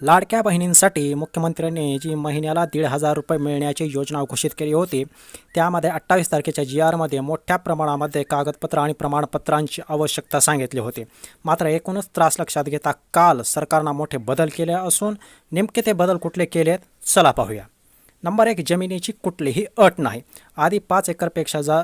लाडक्या बहिणींसाठी मुख्यमंत्र्यांनी जी महिन्याला दीड हजार रुपये मिळण्याची योजना घोषित केली होती त्यामध्ये अठ्ठावीस तारखेच्या जी आरमध्ये मोठ्या प्रमाणामध्ये कागदपत्र आणि प्रमाणपत्रांची आवश्यकता सांगितली होती. मात्र एकूणच त्रास लक्षात घेता काल सरकारनं मोठे बदल केले असून नेमके ते बदल कुठले केलेत चला पाहूया. नंबर एक जमिनीची कुठलीही अट नाही. आधी पाच एकरपेक्षा जा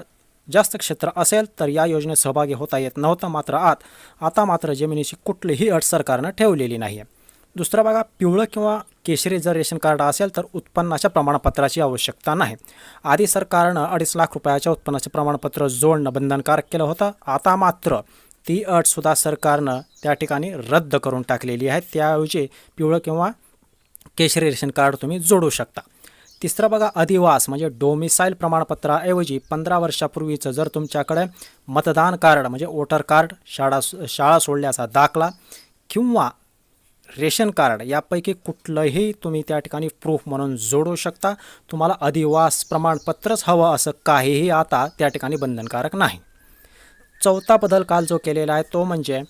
जास्त क्षेत्र असेल तर या योजनेत सहभागी होता येत नव्हतं मात्र आत आता मात्र जमिनीची कुठलीही अट सरकारनं ठेवलेली नाही आहे दुसरं बघा पिवळं किंवा केशरी जर रेशन कार्ड असेल तर उत्पन्नाच्या प्रमाणपत्राची आवश्यकता नाही. आधी सरकारनं अडीच लाख रुपयाच्या उत्पन्नाचे प्रमाणपत्र जोडणं बंधनकारक केलं होतं. आता मात्र ती अटसुद्धा सरकारनं त्या ठिकाणी रद्द करून टाकलेली आहे. त्याऐवजी पिवळं किंवा केशरी रेशन कार्ड तुम्ही जोडू शकता. तिसरं बघा अधिवास म्हणजे डोमिसाईल प्रमाणपत्राऐवजी पंधरा वर्षापूर्वीचं जर तुमच्याकडे मतदान कार्ड म्हणजे वोटर कार्ड शाळा शाळा सोडल्याचा दाखला किंवा रेशन कार्ड यापैकी कुठलंही तुम्ही त्या ठिकाणी प्रूफ म्हणून जोडू शकता. तुम्हाला अधिवास प्रमाणपत्रच हवं असं काहीही आता त्या ठिकाणी बंधनकारक नाही. चौथा बदल काल जो केलेला आहे तो म्हणजे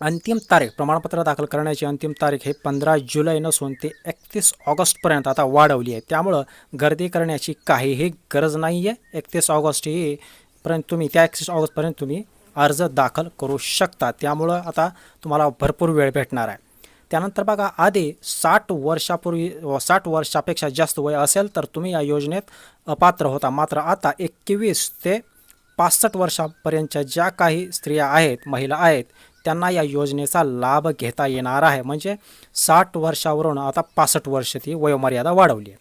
अंतिम तारीख प्रमाणपत्र दाखल करण्याची अंतिम तारीख हे पंधरा जुलै नसून ते एकतीस ऑगस्टपर्यंत आता वाढवली आहे. त्यामुळं गर्दी करण्याची काहीही गरज नाही आहे एकतीस ऑगस्ट ही पर्यंत तुम्ही त्या एकतीस ऑगस्टपर्यंत तुम्ही अर्ज दाखल करू शकता. त्यामुळं आता तुम्हाला भरपूर वेळ भेटणार आहे. त्यानंतर बघा आधी साठ वर्षापूर्वी व साठ वर्षापेक्षा जास्त वय असेल तर तुम्ही या योजनेत अपात्र होता. मात्र आता एकवीस ते पासष्ट वर्षापर्यंतच्या ज्या काही स्त्रिया आहेत महिला आहेत त्यांना या योजनेचा लाभ घेता येणार आहे. म्हणजे साठ वर्षावरून आता पासष्ट वर्ष ती वयोमर्यादा वाढवली आहे.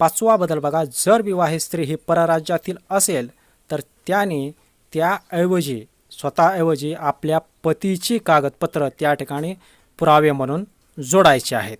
पाचवा बदल बघा जर विवाहित स्त्री ही परराज्यातील असेल तर त्याने त्याऐवजी स्वतःऐवजी आपल्या पतीची कागदपत्र त्या ठिकाणी पुरावे म्हणून जोडायचे आहेत.